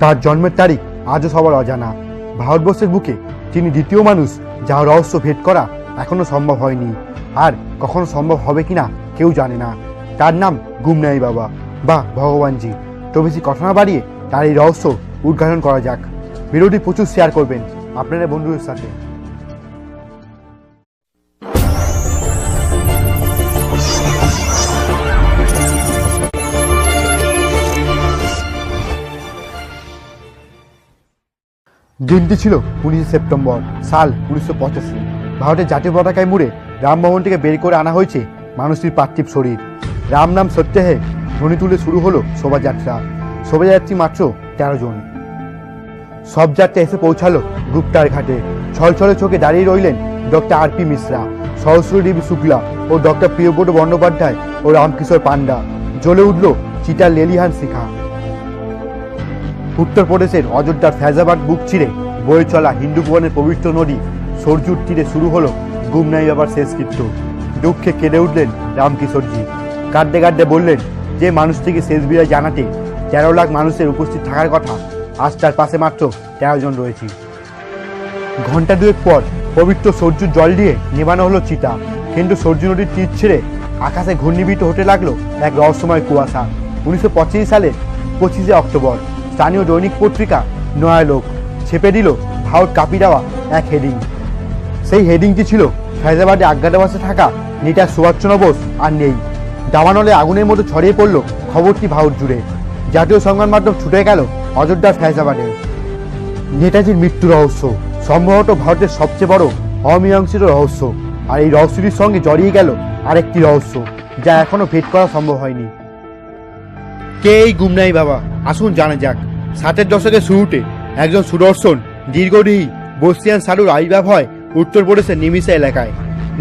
তার জন্মের তারিখ আজও সবার অজানা। ভারতবর্ষের বুকে তিনি দ্বিতীয় মানুষ যা রহস্য ভেদ করা এখনও সম্ভব হয়নি। আর কখনো সম্ভব হবে কি না কেউ জানে না। তার নাম গুমনাই বাবা বা ভগবানজি। তো বেশি কথা বাড়িয়ে তার এই রহস্য উদ্ঘাটন করা যাক। ভিডিওটি প্রচুর শেয়ার করবেন আপনারা বন্ধুদের সাথে। দিনটি ছিল উনিশে সেপ্টেম্বর, সাল উনিশশো পঁচাশি। ভারতের জাতীয় পতাকায় মুড়ে রামভবন থেকে বের করে আনা হয়েছে মানুষটির পার্থিব শরীর। রাম নাম সত্যহে ধ্বনি তুলে শুরু হলো শোভাযাত্রা। শোভাযাত্রী মাত্র তেরো জন। সব যাত্রা এসে পৌঁছালো গুপ্তার ঘাটে। ছলছলে চোখে দাঁড়িয়ে রইলেন doctor R P Mishra Sahasra Devi Shukla ও ডক্টর প্রিয়ব্রত বন্দ্যোপাধ্যায় ও রামকিশোর পান্ডা জ্বলে উঠল চিটার লেলিহান শিখা। উত্তরপ্রদেশের অযোধ্যার ফ্যাজাবাদ বুক চিরে বয়ে চলা হিন্দু ভুবনের পবিত্র নদী সরজুর তীরে শুরু হলো গুমনাই বাবার শেষকৃত্য দুঃখে কেঁদে উঠলেন রামকিশোরজি। কাঁদতে কাঁদতে বললেন, যে মানুষটিকে শেষ বিদায় জানাতে তেরো লাখ মানুষের উপস্থিত থাকার কথা, আজ তার পাশে মাত্র তেরো জন রয়েছে। ঘণ্টা দুয়েক পর পবিত্র সূর্যুর জল দিয়ে নেবানো হলো চিতা। কিন্তু সূর্য নদীর তীর ছেড়ে আকাশে ঘূর্ণীভূত হতে লাগল এক রহস্যময় কুয়াশা। উনিশশো সালের পঁচিশে অক্টোবর। স্থানীয় দৈনিক পত্রিকা নয়ালোক ছেপে দিল ভারত কাঁপি দেওয়া এক হেডিং সেই হেডিংটি ছিল ফৈজাবাদে আজ্ঞাতবাসে থাকা নেতা সুভাষচন্দ্র বোস আর নেই। দাবানলে আগুনের মতো ছড়িয়ে পড়ল খবরটি ভারত জুড়ে। জাতীয় সংবাদ মাধ্যম ছুটে গেল অযোধ্যার ফৈজাবাদে নেতাজির মৃত্যু রহস্য, সম্ভবত ভারতের সবচেয়ে বড় অমীমাংসিত রহস্য। আর এই রহস্যটির সঙ্গে জড়িয়ে গেল আরেকটি রহস্য, যা এখনও ভেদ করা সম্ভব হয়নি। কে এই গুমনাই বাবা। আসুন, জানা যাক। ষাটের দশকের শুরুতে একজন সুদর্শন দীর্ঘদেহী বস্তিয়ান সাধুর আবির্ভাব হয় উত্তরপ্রদেশের নিমিষা এলাকায়।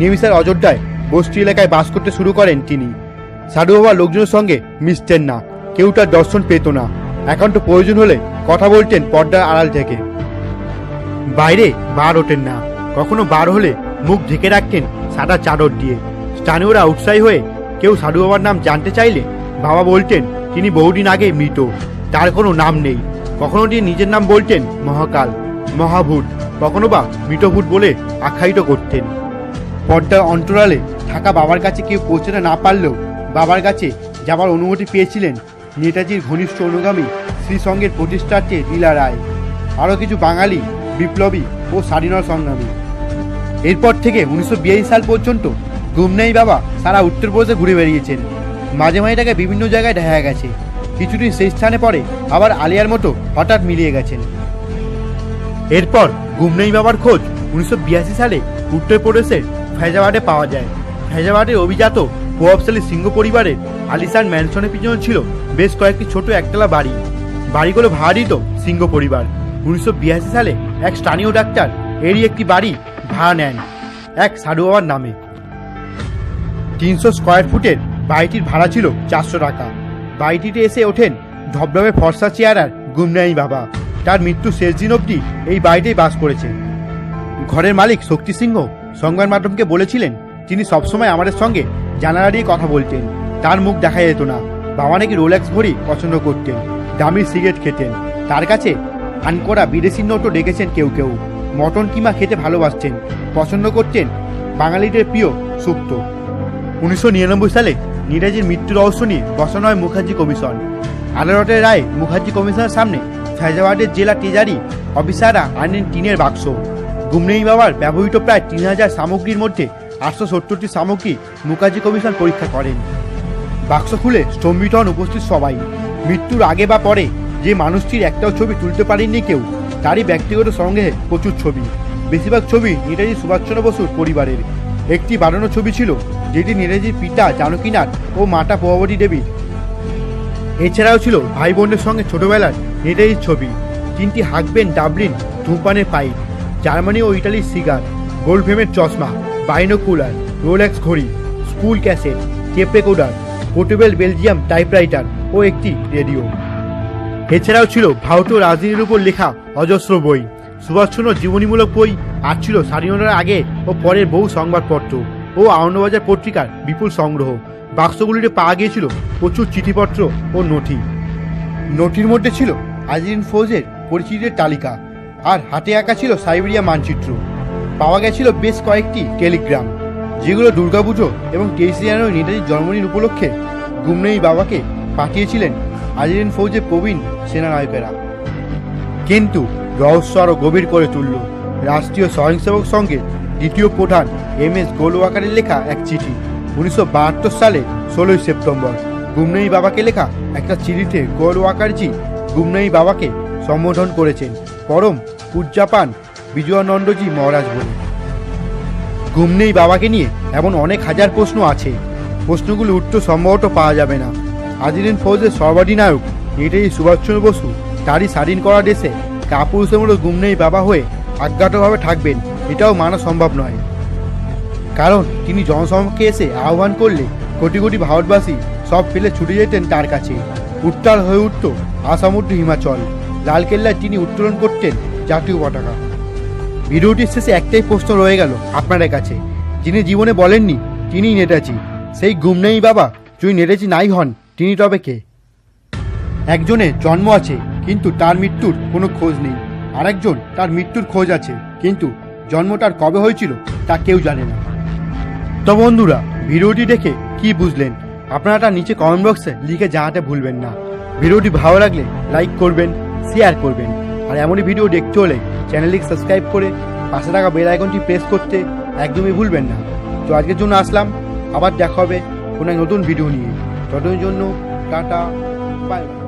নিমিষার অযোধ্যায় বস্তি এলাকায় বাস করতে শুরু করেন তিনি। সাধু বাবা লোকজনের সঙ্গে মিশতেন না, কেউ তার দর্শন পেত না। একান্ত প্রয়োজন হলে কথা বলতেন পর্দার আড়াল থেকে। বাইরে বার ওঠেন না, কখনো বার হলে মুখ ঢেকে রাখতেন সাদা চাদর দিয়ে। স্থানীয়রা উৎসাহী হয়ে কেউ সাধু বাবার নাম জানতে চাইলে বাবা বলতেন তিনি বহুদিন আগে মৃত। তার কোনো নাম নেই। কখনো তিনি নিজের নাম বলতেন মহাকাল, মহাভূত, কখনো বা মৃতভূত বলে আখ্যায়িত করতেন। পর্দার অন্তরালে থাকা বাবার কাছে কেউ পৌঁছাতে না পারলেও বাবার কাছে যাবার অনুমতি পেয়েছিলেন নেতাজির ঘনিষ্ঠ অনুগামী শ্রীসঙ্গের প্রতিষ্ঠাত্রী লীলা রায়। আরও কিছু বাঙালি, বিপ্লবী ও স্বাধীনতা সংগ্রামী। এরপর থেকে উনিশশো সাল পর্যন্ত গুমনাই বাবা সারা উত্তরপ্রদেশে ঘুরে বেরিয়েছেন মাঝে মাঝে বিভিন্ন জায়গায় দেখা গেছে। কিছুদিন সেই স্থানে পরে আবার আলিয়ার মতো হঠাৎ মিলিয়ে গেছেন। এরপর গুমনাই বাবার খোঁজ, উনিশশো সালে উত্তরপ্রদেশের ফৈজাবাদে পাওয়া যায়। ফৈজাবাদের অভিজাত প্রভাবশালী সিংহ পরিবারের আলিসান ম্যানসনের পিছনে ছিল বেশ কয়েকটি ছোট একতলা বাড়ি। বাড়িগুলো ভাড়া দিত সিংহ পরিবার। উনিশশো সালে এক স্থানীয় ডাক্তার এরই একটি বাড়ি ভাড়া নেন, এক সাধু বাবার নামে। তিনশো স্কোয়ার ফুটের বাড়িটির ভাড়া ছিল চারশো টাকা। বাড়িটিতে এসে ওঠেন ধবধবে ফর্সা চেয়ারার গুমনাই বাবা। তার মৃত্যু শেষ দিন অবধি এই বাড়িতেই বাস করেছেন ঘরের মালিক শক্তি সিংহ সংবাদ মাধ্যমকে বলেছিলেন, তিনি সবসময় আমাদের সঙ্গে জানালা দিয়ে কথা বলতেন। তার মুখ দেখা যেত না। বাবা নাকি রোলেক্স ঘড়ি পছন্দ করতেন, দামি সিগারেট খেতেন। তার কাছে আনকরা বিদেশি নোটও ডেকেছেন কেউ কেউ। মটন কিমা খেতে ভালোবাসতেন, পছন্দ করতেন বাঙালিদের প্রিয় সুক্ত। উনিশশো নিরানব্বই সালে নেতাজির মৃত্যু রহস্য নিয়ে বসানো হয় মুখার্জি কমিশন। আদালতের রায় মুখার্জি কমিশনের সামনে ফৈজাবাদের জেলা ট্রেজারি অফিসাররা আনেন টিনের বাক্স। গুমনেই বাবার ব্যবহৃত প্রায় তিন হাজার সামগ্রীর মধ্যে আটশো সত্তরটি সামগ্রী মুখার্জি কমিশন পরীক্ষা করেন। বাক্স খুলে স্তম্ভিত হন উপস্থিত সবাই। মৃত্যুর আগে বা পরে যে মানুষটির একটাও ছবি তুলতে পারেননি কেউ, তারই ব্যক্তিগত সঙ্গে প্রচুর ছবি। বেশিরভাগ ছবি নেতাজি সুভাষচন্দ্র বসুর পরিবারের। একটি বানানো ছবি ছিল যেটি নেতাজির পিতা জানকীনাথ ও মাতা প্রভাবতী দেবীর এছাড়াও ছিল ভাই বোনের সঙ্গে ছোটবেলার নেতাজির ছবি, তিনটি হাঁকবেন ডাবলিন, ধূমপানের পাইপ, জার্মানি ও ইটালির সিগার গোল্ড ফ্রেমের চশমা, বাইনোকুলার, রোলেক্স ঘড়ি, school cassette, tape portable Belgium typewriter ও একটি রেডিও। এছাড়াও ছিল ভারতীয় রাজনীতির উপর লেখা অজস্র বই। সুভাষচন্দ্র জীবনীমূলক বই, আর ছিল স্বাধীনতার আগে ও পরের বহু সংবাদপত্র। ও আনন্দবাজার পত্রিকার বিপুল সংগ্রহ। বাক্সগুলিতে পাওয়া গিয়েছিল প্রচুর চিঠিপত্র ও নথি। নথির মধ্যে ছিল আজরিন ফৌজের পরিচিতির তালিকা আর হাতে আঁকা ছিল সাইবেরিয়া মানচিত্র। পাওয়া গেছিল বেশ কয়েকটি টেলিগ্রাম, যেগুলো দুর্গাপুজো এবং তেইশে জানুয়ারি নেতাজির জন্মদিন উপলক্ষে গুমনেই বাবাকে পাঠিয়েছিলেন আজরিন ফৌজের প্রবীণ সেনানায়কেরা। কিন্তু রহস্য আরও গভীর করে তুলল। রাষ্ট্রীয় স্বয়ংসেবক সংঘের দ্বিতীয় প্রধান এম এস গোলওয়াকারের লেখা এক চিঠি। উনিশশো বাহাত্তর সালে ষোলোই সেপ্টেম্বর। গুমনেই বাবাকে লেখা একটা চিঠিতে গোলওয়াকারজি গুমনেই বাবাকে সম্বোধন করেছেন। পরম পূজ্যাপান বিজয়ানন্দজি মহারাজ বলে। গুমনেই বাবাকে নিয়ে এমন অনেক হাজার প্রশ্ন আছে। প্রশ্নগুলো উত্তর সম্ভবত পাওয়া যাবে না। আদিরিন ফৌজের সর্বাধিনায়ক নেতাজি সুভাষচন্দ্র বসু, তারই স্বাধীন করা দেশে কাপুরুষের মতো গুমনেই বাবা হয়ে অজ্ঞাতভাবে থাকবেন, এটাও মানা সম্ভব নয়। কারণ তিনি জনসমাজকে এসে আহ্বান করলে কোটি কোটি ভারতবাসী সব ফেলে ছুটে যেতেন তার কাছে। উত্তাল হয়ে উঠত আসামুদ্র হিমাচল। লালকেল্লায় তিনি উত্তোলন করতেন জাতীয় পতাকা। ভিডিওটির শেষে একটাই প্রশ্ন রয়ে গেল আপনাদের কাছে। যিনি জীবনে বলেননি, তিনিই নেতাজি। সেই গুমনেই বাবা যদি নেতাজি নাই হন, তিনি তবে কে? একজনের জন্ম আছে, কিন্তু তার মৃত্যুর কোনো খোঁজ নেই। আরেকজন তার মৃত্যুর খোঁজ আছে, কিন্তু জন্ম তার কবে হয়েছিল তা কেউ জানে না। তো বন্ধুরা, ভিডিওটি দেখে কি বুঝলেন? আপনারা তার নিচে কমেন্ট বক্সে লিখে জানাতে ভুলবেন না। ভিডিওটি ভালো লাগলে লাইক করবেন শেয়ার করবেন। আর এমনই ভিডিও দেখতে হলে চ্যানেলটি সাবস্ক্রাইব করে পাশে থাকা বেল আইকনটি প্রেস করতে একদমই ভুলবেন না। তো আজকের জন্য আসলাম, আবার দেখা হবে কোনো নতুন ভিডিও নিয়ে। ততদিনের জন্য টাটা বাই বাই